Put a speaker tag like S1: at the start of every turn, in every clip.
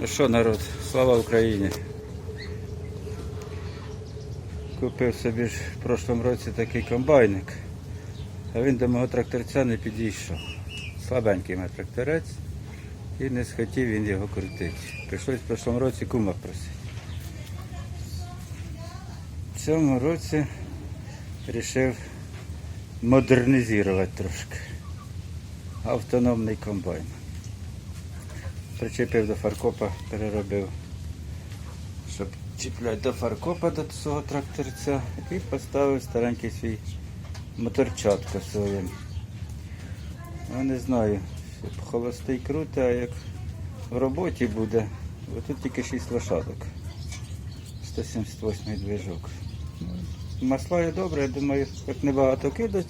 S1: Ну що, народ, слава Україні. Купив собі ж в прошлому році такий комбайник, а він до мого тракторця не підійшов. Слабенький мій тракторець і не схотів він його крутити. Прийшлось в прошлому році кума просити. В цьому році вирішив модернізувати трошки. Автономний комбайн. Причепив до фаркопа, переробив, щоб чіпляти до фаркопа до свого тракторця і поставив старенький свій моторчатко своє. Я не знаю, щоб холостий крути, а як в роботі буде, бо тут тільки 6 лошадок. 178 движок. Ну, Масла є добре, я думаю, як небагато кидать,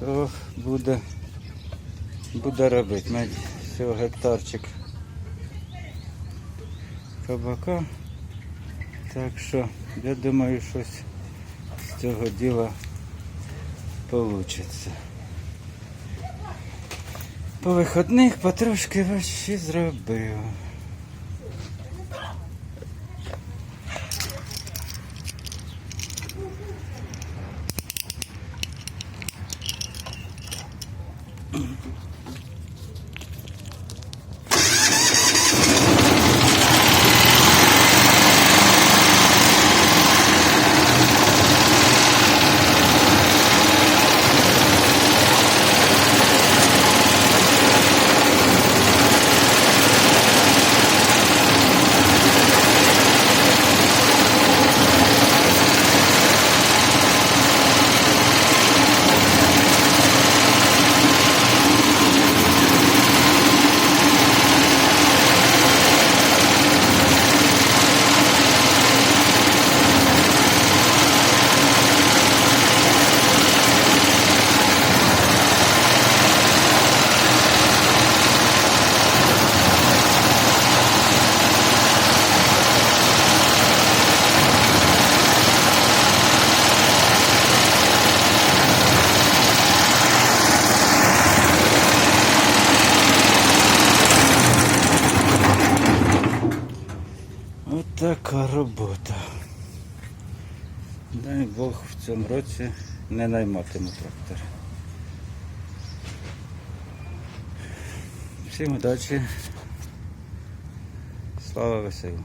S1: то буде, буде робити. Навіть гектарчик кабака. Так що я думаю, щось з цього діла вийде. По виходних потрошки ваші зробив. От така робота. Дай Бог в цьому році не найматиму трактор. Всім удачі. Слава веселу.